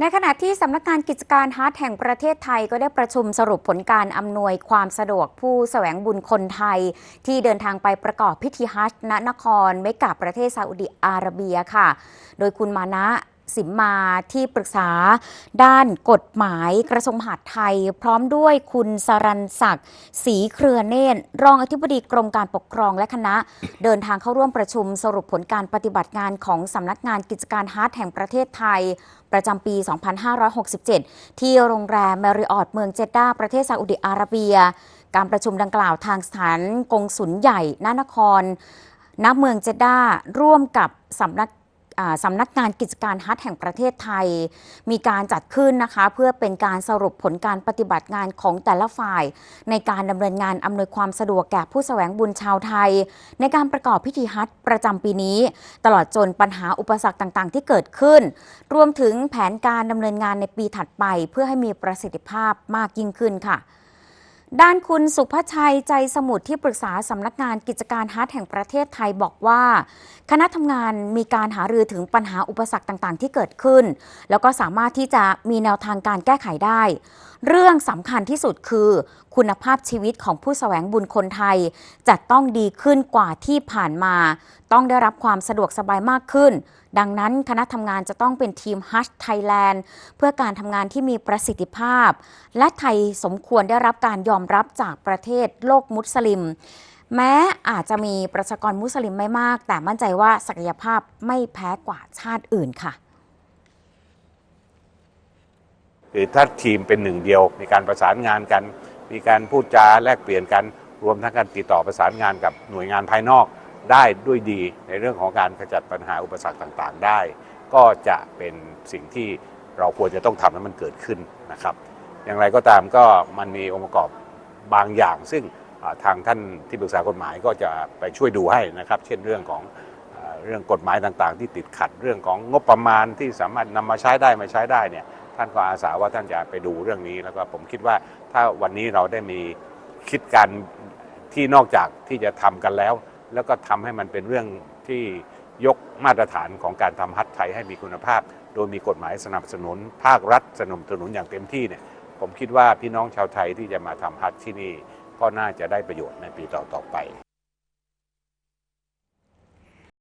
ในขณะที่สำนักงานกิจการฮาร์ดแห่งประเทศไทยก็ได้ประชุมสรุปผลการอำนวยความสะดวกผู้แสวงบุญคนไทย ที่เดินทางไปประกอบพิธีฮัจญ์ณนครเมกาประเทศซาอุดิอาระเบียค่ะ โดยคุณมานะ สิมมาที่ปรึกษาด้านกฎหมายกระทรวงมหาดไทย พร้อมด้วยคุณสรันศักดิ์ศรีเครือเนตรรองอธิบดีกรมการปกครองและคณะ เดินทางเข้าร่วมประชุมสรุปผลการปฏิบัติงานของสำนักงานกิจการฮาร์ทแห่งประเทศไทย ประจำปี 2567 ที่โรงแรมแมริออทเมืองเจด้าประเทศซาอุดิอาระเบีย การประชุมดังกล่าวทางสถานกงสุลใหญ่ณนครณเมืองเจด้าร่วมกับสำนัก สำนักงานกิจการฮัทแห่งประเทศไทย มีการจัดขึ้นนะคะเพื่อเป็นการสรุปผลการปฏิบัติงานของแต่ละฝ่าย ในการดำเนินงานอำนวยความสะดวกแก่ผู้แสวงบุญชาวไทย ในการประกอบพิธีฮัทประจำปีนี้ ตลอดจนปัญหาอุปสรรคต่างๆ ที่เกิดขึ้น รวมถึงแผนการดำเนินงานในปีถัดไป เพื่อให้มีประสิทธิภาพมากยิ่งขึ้นค่ะ ด้านคุณสุภชัยใจสมุทรที่ปรึกษาสำนักงานกิจการฮาร์ดแห่งประเทศไทยบอกว่า คณะทำงานมีการหารือถึงปัญหาอุปสรรคต่างๆ ที่เกิดขึ้น แล้วก็สามารถที่จะมีแนวทางการแก้ไขได้เรื่องสำคัญที่สุดคือ คุณภาพชีวิตของผู้แสวงบุญคนไทย จะต้องดีขึ้นกว่าที่ผ่านมา ต้องได้รับความสะดวกสบายมากขึ้น ดังนั้นคณะทำงานจะต้องเป็นทีมฮัชไทยแลนด์เพื่อการทำงานที่มีประสิทธิภาพ และไทยสมควรได้รับการยอมรับจากประเทศโลกมุสลิมแม้อาจจะมีประชากรมุสลิมไม่มาก แต่มั่นใจว่าศักยภาพไม่แพ้กว่าชาติอื่นค่ะ คือถ้าทีมเป็นหนึ่งเดียวในการประสานงานกัน มีการพูดจาแลกเปลี่ยนกัน รวมทั้งการติดต่อประสานงานกับหน่วยงานภายนอกได้ด้วยดีในเรื่องของการขจัดปัญหาอุปสรรคต่างๆ ได้ ก็จะเป็นสิ่งที่เราควรจะต้องทำให้มันเกิดขึ้นนะครับ อย่างไรก็ตามก็มันมีองค์ประกอบบางอย่าง ซึ่งทางท่านที่ปรึกษากฎหมายก็จะไปช่วยดูให้นะครับ เช่นเรื่องของเรื่องกฎหมายต่างๆ ที่ติดขัดเรื่องของงบประมาณที่สามารถนำมาใช้ได้ไม่ใช้ได้เนี่ย ท่านก็อาสาว่าท่านจะไปดูเรื่องนี้แล้วก็ผมคิดว่าถ้าวันนี้เราได้มีคิดการที่นอกจากที่จะทำกันแล้ว แล้วก็ทำให้มันเป็นเรื่องที่ยกมาตรฐานของการทำฮัทไทยให้มีคุณภาพ โดยมีกฎหมายสนับสนุน ภาครัฐสนับสนุนอย่างเต็มที่เนี่ยผมคิดว่าพี่น้องชาวไทยที่จะมาทำฮัทที่นี่ก็น่าจะได้ประโยชน์ในปีต่อๆไป